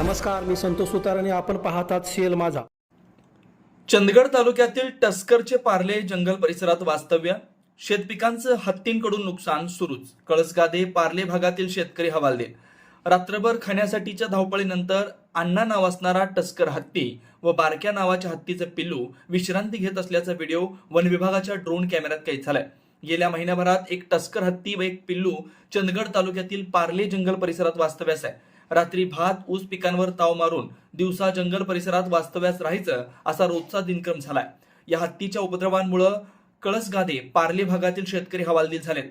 नमस्कार मी संतोष सुतार आणि आपण पाहतात सीएल माझा. चंदगड तालुक्यातील टस्करचे पार्ले जंगल परिसरात वास्तव्य. शेतपिकांचं हत्तींकडून नुकसान सुरूच. कळसगादे पार्ले भागातील शेतकरी हवालदिल. रात्रभर खाण्यासाठीच्या धावपळीनंतर अण्णा नाव असणारा टस्कर हत्ती व बारक्या नावाच्या हत्तीचं पिल्लू विश्रांती घेत असल्याचा व्हिडिओ वन विभागाच्या ड्रोन कॅमेऱ्यात कैद झालाय. गेल्या महिन्याभरात एक टस्कर हत्ती व एक पिल्लू चंदगड तालुक्यातील पार्ले जंगल परिसरात वास्तव्यास आहे. रात्री भात ऊस पिकांवर ताव मारून दिवसा जंगल परिसरात वास्तव्यास राहायचं असा रोजचा दिनक्रम झालाय. या हत्तीच्या उपद्रवांमुळे कळसगादे पार्ले भागातील शेतकरी हवालदिल झालेत.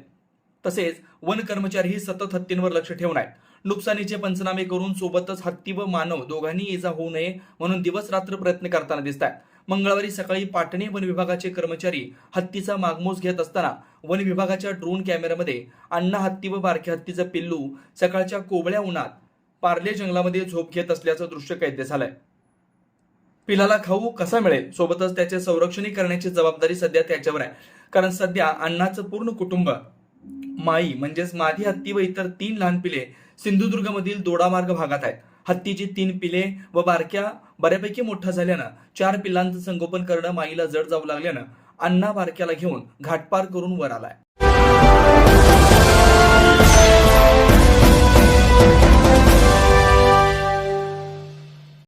तसेच वन कर्मचारीही सतत हत्तींवर लक्ष ठेवून आहेत. नुकसानीचे पंचनामे करून सोबतच हत्ती व मानव दोघांनी इजा होऊ नये म्हणून दिवस रात्र प्रयत्न करताना दिसत आहेत मंगळवारी सकाळी पाटणे वन विभागाचे कर्मचारी हत्तीचा मागमोस घेत असताना वन विभागाच्या ड्रोन कॅमेऱ्यामध्ये अण्णा हत्ती व बारक्या हत्तीचं पिल्लू सकाळच्या कोवळ्या उन्हात पार्ले जंगलामध्ये झोप घेत असल्याचं दृश्य कैद झालंय. पिलाला खाऊ कसा मिळेल? सोबतच त्याचे संरक्षणही करण्याची जबाबदारी सध्या त्याच्यावर आहे. कारण सध्या अण्णाचं पूर्ण कुटुंब माई म्हणजेच मादी हत्ती व इतर तीन लहान पिले सिंधुदुर्गमधील दोडामार्ग भागात आहेत. हत्तीची तीन पिले व बारक्या बऱ्यापैकी मोठा झाल्यानं चार पिल्लांचं संगोपन करणं माईला जड जाऊ लागल्यानं अण्णा बारक्याला घेऊन घाटपार करून वर आलाय.